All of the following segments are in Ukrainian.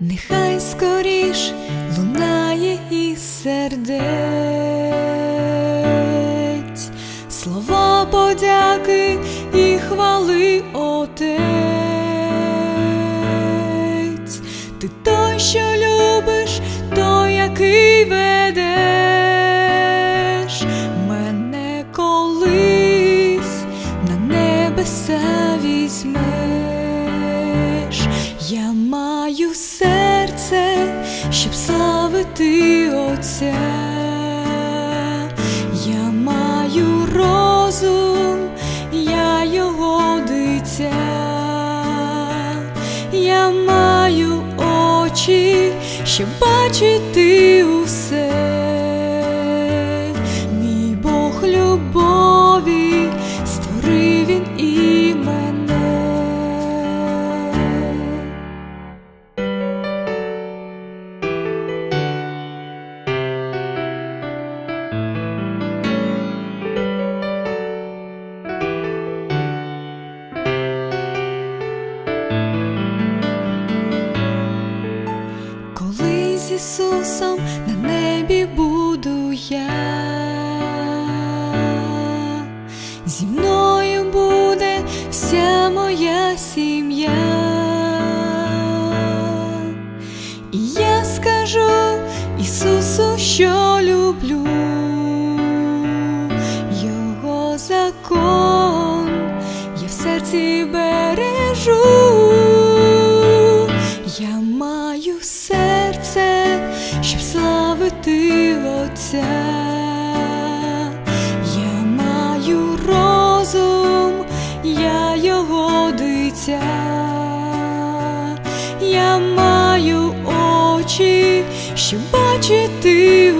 нехай скоріш лунає із сердець, слова подяки і хвали Отець, ти той, що любиш, той, який ведеш. Мене колись на небеса візьмеш, я маю серце, щоб славити Отця, я маю розум, я його дитя, я маю очі, щоб бачити усе, мій Бог любові Ісусом на небі буду я, зі мною буде вся моя сім'я, і я скажу Ісусу, що люблю. Його закон, я в серці бережу. Славити Отця. Я маю розум, я його дитя. Я маю очі, щоб бачити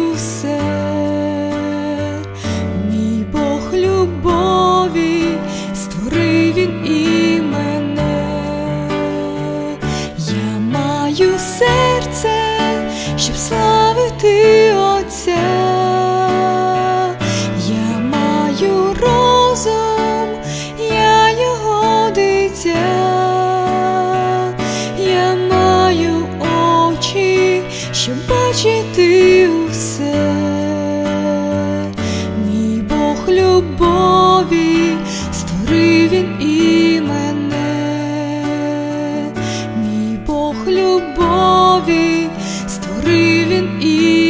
щоб бачити усе. Мій Бог любові створив він і мене. Мій Бог любові створив він і